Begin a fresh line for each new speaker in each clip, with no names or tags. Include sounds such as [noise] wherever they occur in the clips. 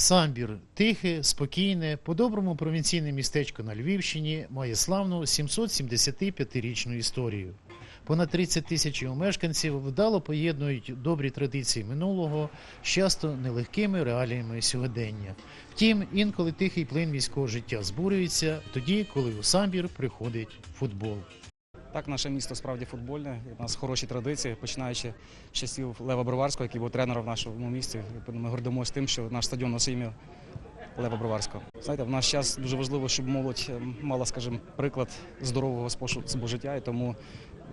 Самбір тихе, спокійне, по-доброму провінційне містечко на Львівщині має славну 775-річну історію. Понад 30 тисяч його мешканців вдало поєднують добрі традиції минулого з часто нелегкими реаліями сьогодення. Втім, інколи тихий плин міського життя збурюється тоді, коли у самбір приходить футбол.
Так, наше місто справді футбольне. У нас хороші традиції, починаючи з часів Лева Броварського, який був тренером в нашому місті. Ми гордимося тим, що наш стадіон носить ім'я Лева Броварського. Знаєте, в наш час дуже важливо, щоб молодь е, мала, скажімо, приклад здорового способу життя. І тому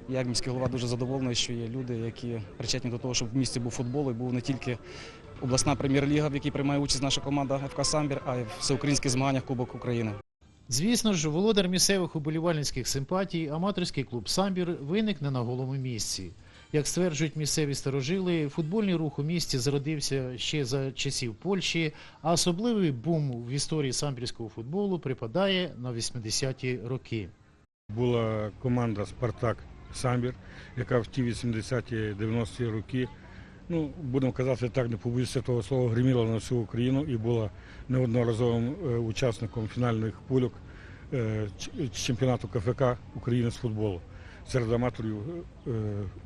я, як міський голова, дуже задоволений, що є люди, які причетні до того, щоб в місті був футбол і був не тільки обласна прем'єр-ліга, в якій приймає участь наша команда ФК Самбір, а й всеукраїнські змагання Кубок України.
Звісно ж, володар місцевих уболівальницьких симпатій, аматорський клуб Самбір виник не на голому місці. Як стверджують місцеві старожили, футбольний рух у місті зародився ще за часів Польщі, а особливий бум в історії самбірського футболу припадає на 80-ті роки.
Була команда Спартак Самбір, яка в ті 80-ті 90-ті роки, ну будемо казати так, не побоюся того слова, гриміла на всю Україну і була неодноразовим е, учасником фінальних пульок е, чемпіонату КФК України з футболу серед аматорів е,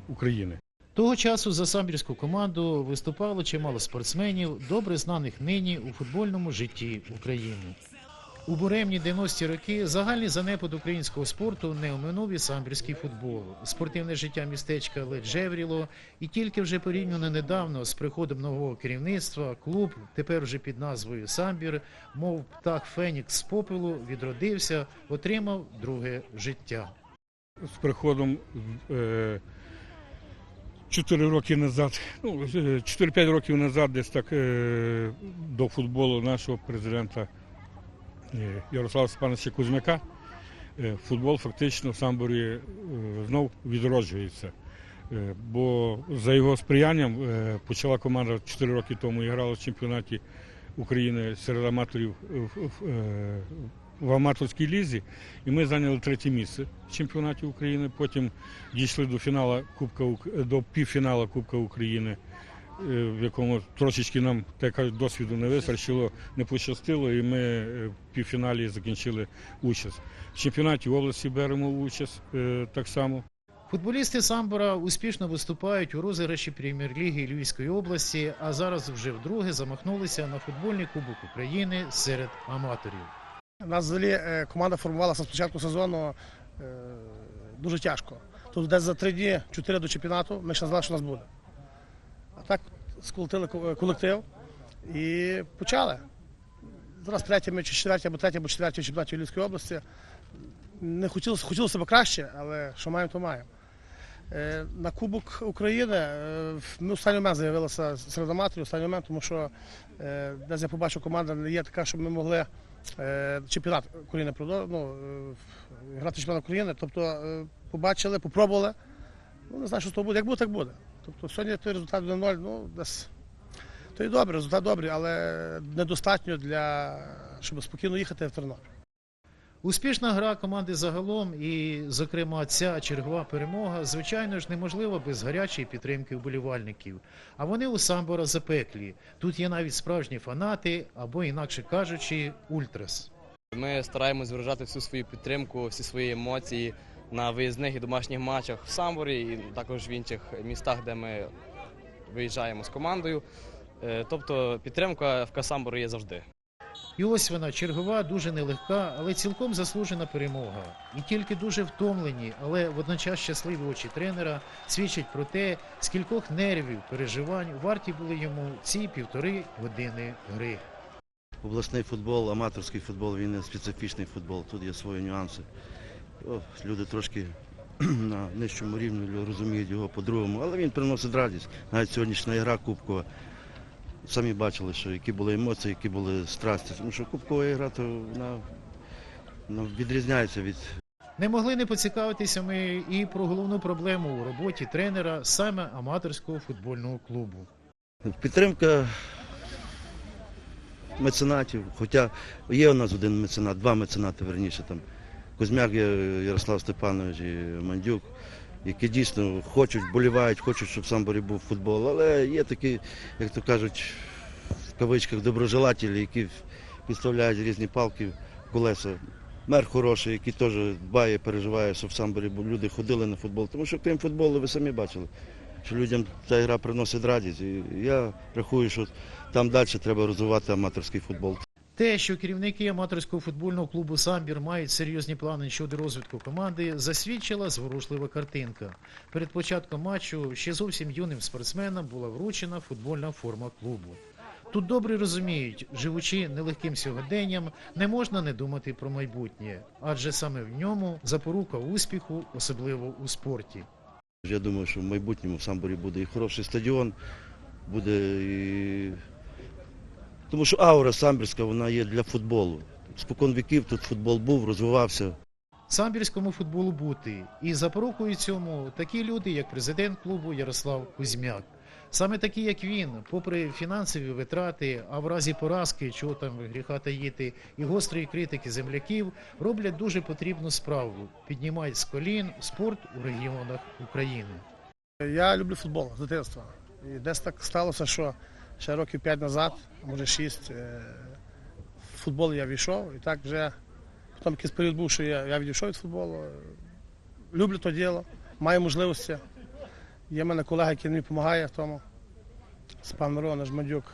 України.
Того часу за самбірську команду виступало чимало спортсменів, добре знаних нині у футбольному житті України. У буремні 90-ті роки загальний занепад українського спорту не оминув і самбірський футбол. Спортивне життя містечка ледь жевріло, і тільки вже порівняно недавно з приходом нового керівництва клуб, тепер вже під назвою Самбір, мов птах Фенікс з попелу, відродився, отримав друге життя.
з приходом е, 4 роки назад, ну, е, 4-5 років назад, десь так е, до футболу нашого президента е, Ярослава Степановича Кузьмяка, е, футбол фактично в Самборі е, знов відроджується. Бо за його сприянням почала команда 4 роки тому і грала в чемпіонаті України серед аматорів в- аматорській лізі. І ми зайняли третє місце в чемпіонаті України. Потім дійшли до фіналу Кубка до півфіналу Кубка України, в якому трошечки нам так кажуть, досвіду не вистачило, не пощастило, і ми е, в півфіналі закінчили участь. В чемпіонаті області беремо участь е, так само.
Футболісти Самбора успішно виступають у розіграші прем'єр-ліги Львівської області, а зараз вже вдруге замахнулися на футбольний кубок України серед аматорів.
Нас взагалі е, команда формувалася з початку сезону е, дуже тяжко. Тут десь за три дні, чотири до чемпіонату, ми ще знали, що нас буде. А так сколотили колектив і почали. Зараз третіми чи четверті, або третій, або четвертій в чемпіонаті Львівської області. Не хотілося, хотілося б краще, але що маємо, то маємо. Е, На Кубок України е, ми останній момент з'явилися серед аматорів, останній момент, тому що е, десь я побачив, команда не є така, щоб ми могли е, чемпіонат України ну, е, грати чемпіонат України. Тобто е, побачили, попробували. Ну, не знаю, що з того буде. Як буде, так буде. Тобто сьогодні той результат 1-0, ну, десь. То і добре, результат добрий, але недостатньо для щоб спокійно їхати в Тернопіль.
Успішна гра команди загалом, і, зокрема, ця чергова перемога, звичайно ж, неможлива без гарячої підтримки вболівальників. А вони у Самбора запеклі. Тут є навіть справжні фанати, або, інакше кажучи, ультрас.
Ми стараємось виражати всю свою підтримку, всі свої емоції на виїзних і домашніх матчах в Самборі і також в інших містах, де ми виїжджаємо з командою. Е, Тобто підтримка в Самбору є завжди.
І ось вона чергова, дуже нелегка, але цілком заслужена перемога. І тільки дуже втомлені, але водночас щасливі очі тренера свідчать про те, скількох нервів, переживань варті були йому ці півтори години гри.
Обласний футбол, аматорський футбол, він є специфічний футбол, тут є свої нюанси. О, люди трошки [clears throat] на нижчому рівні розуміють його по-другому, але він приносить радість. Навіть сьогоднішня гра кубкова. Самі бачили, що які були емоції, які були страсті. Тому що кубкова гра то вона, вона відрізняється від
Не могли не поцікавитися ми і про головну проблему у роботі тренера саме аматорського футбольного клубу.
Підтримка меценатів, хоча є у нас один меценат, два меценати, верніше там. Кузьмяк Ярослав Степанович і Мандюк, які дійсно хочуть, болівають, хочуть, щоб Самборі був футбол. Але є такі, як то кажуть, в кавичках доброжелателі, які підставляють різні палки колеса. Мер хороший, який теж дбає, переживає, щоб в самборі бо люди ходили на футбол. Тому що крім футболу, ви самі бачили, що людям ця гра приносить радість. І я рахую, що там далі треба розвивати аматорський футбол.
Те, що керівники аматорського футбольного клубу Самбір мають серйозні плани щодо розвитку команди, засвідчила зворушлива картинка. Перед початком матчу ще зовсім юним спортсменам була вручена футбольна форма клубу. Тут добре розуміють, живучи нелегким сьогоденням, не можна не думати про майбутнє, адже саме в ньому запорука успіху, особливо у спорті.
Я думаю, що в майбутньому в Самборі буде і хороший стадіон, буде і. Тому що аура самбірська вона є для футболу. Спокон віків тут футбол був, розвивався.
Самбірському футболу бути. І запорукою цьому такі люди, як президент клубу Ярослав Кузьмяк. Саме такі, як він, попри фінансові витрати, а в разі поразки, чого там гріха таїти, і гострої критики земляків, роблять дуже потрібну справу, піднімають з колін спорт у регіонах України.
Я люблю футбол з дитинства. І десь так сталося, що ще років 5 назад, може 6, е, в футбол я війшов. І так вже потім якийсь період був, що я, я відійшов від футболу. Люблю то діло, маю можливості. Є в мене колега, який мені допомагає в тому. Спан Мирона, Жмадюк.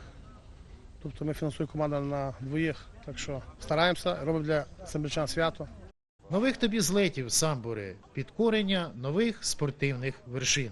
Тобто ми фінансуємо команду на двоїх. Так що стараємося, робимо для самбірчан свято.
Нових тобі злетів, самбури, підкорення нових спортивних вершин.